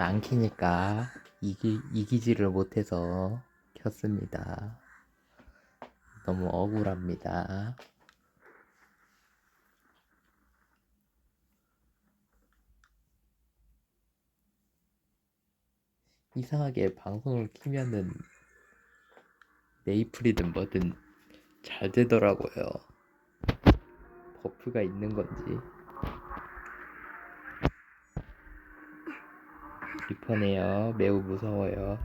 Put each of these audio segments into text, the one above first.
잘 안 키니까 이기, 이기지를 못해서 켰습니다. 너무 억울합니다. 이상하게 방송을 키면은 메이플이든 뭐든 잘 되더라고요. 버프가 있는 건지. 리퍼네요. 매우 무서워요.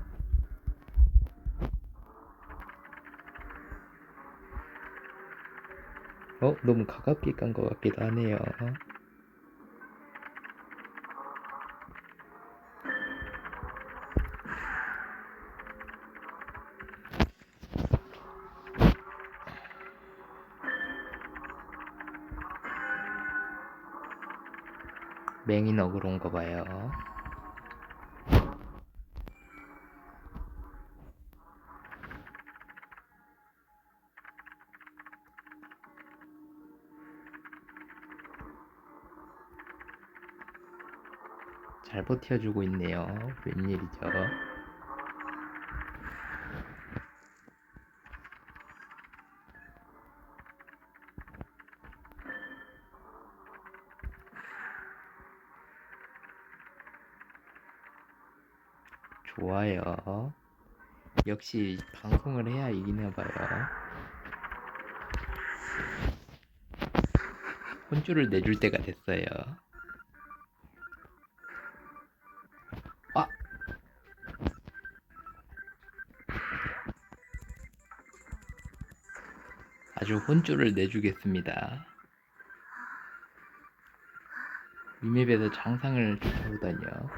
어? 너무 가깝게 간것 같기도 하네요. 너그러 온거 봐요. 잘 버텨주고 있네요. 웬일이죠? 좋아요. 역시 방송을 해야 이기나 봐요. 혼주를 내줄 때가 됐어요. 아주 혼주를 내주겠습니다. 이 맵에서 장상을 쫓아오다니요.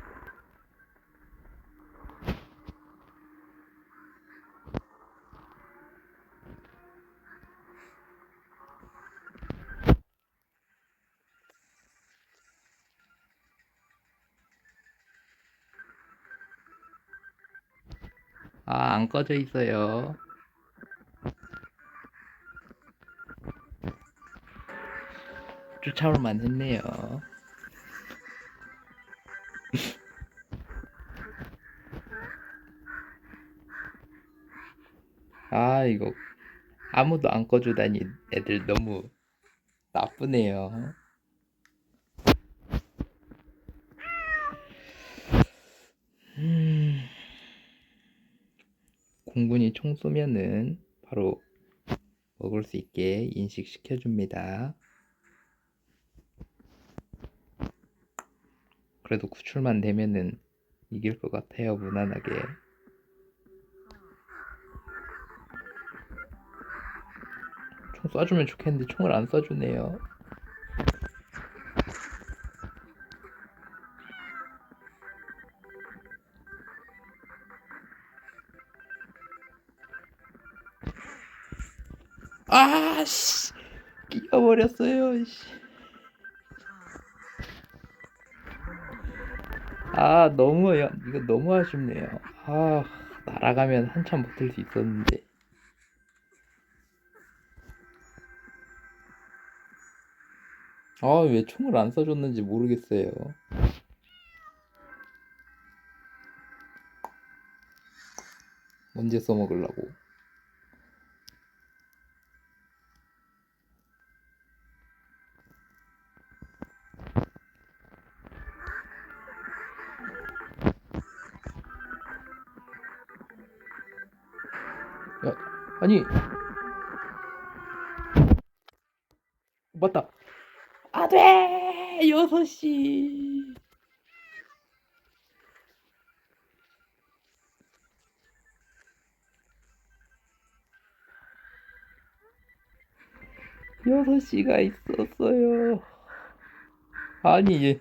아, 안 꺼져 있어요. 쫓아올만 했네요. 아, 이거 아무도 안 꺼주다니 애들 너무 나쁘네요. 음... 공군이 총 쏘면은 바로 먹을 수 있게 인식시켜 줍니다. 그래도 구출만 되면은 이길 것 같아요, 무난하게. 총 쏴주면 좋겠는데 총을 안 쏴주네요. 아, 씨. 끼어버렸어요, 씨. 아, 너무, 야, 이거 너무 아쉽네요. 아, 날아가면 한참 버틸 수 있었는데. 아, 왜 총을 안 쏴줬는지 모르겠어요. 언제 써먹으려고. 아니. 맞다. 아, 돼! 6시. 여섯 시가 있었어요. 아니,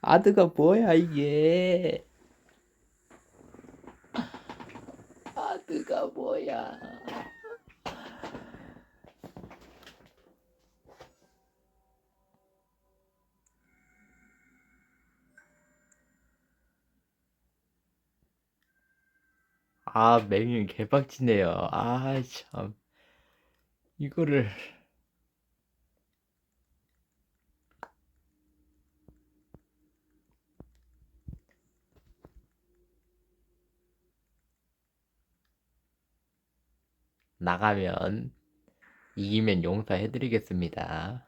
아드가 뭐야, 이게. 아드가 뭐야. 아, 맹이 개빡치네요. 아, 참. 이거를. 나가면 이기면 용서해드리겠습니다.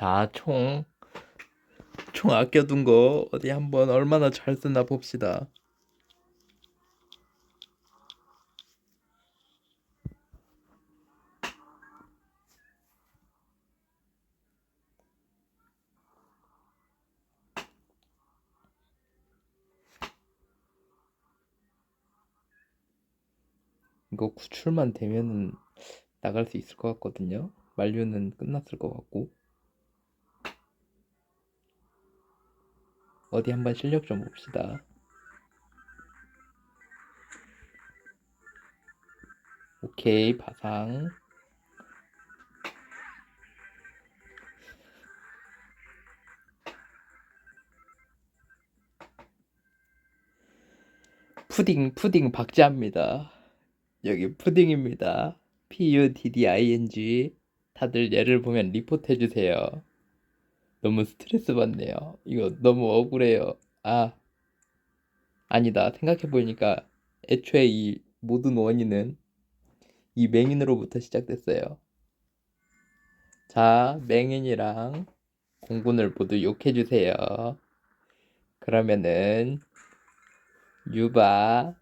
자, 총, 총 아껴둔 거 어디 한번 얼마나 잘 쓰나 봅시다. 이거 구출만 되면은 나갈 수 있을 것 같거든요. 만류는 끝났을 것 같고. 어디 한번 실력 좀 봅시다. 오케이, 바상. 푸딩, 푸딩 박제합니다. 여기 푸딩입니다. P-U-D-D-I-N-G. 다들 얘를 보면 리포트 해주세요. 너무 스트레스 받네요. 이거 너무 억울해요. 아, 아니다. 생각해보니까 애초에 이 모든 원인은 이 맹인으로부터 시작됐어요. 자, 맹인이랑 공군을 모두 욕해주세요. 그러면은 유바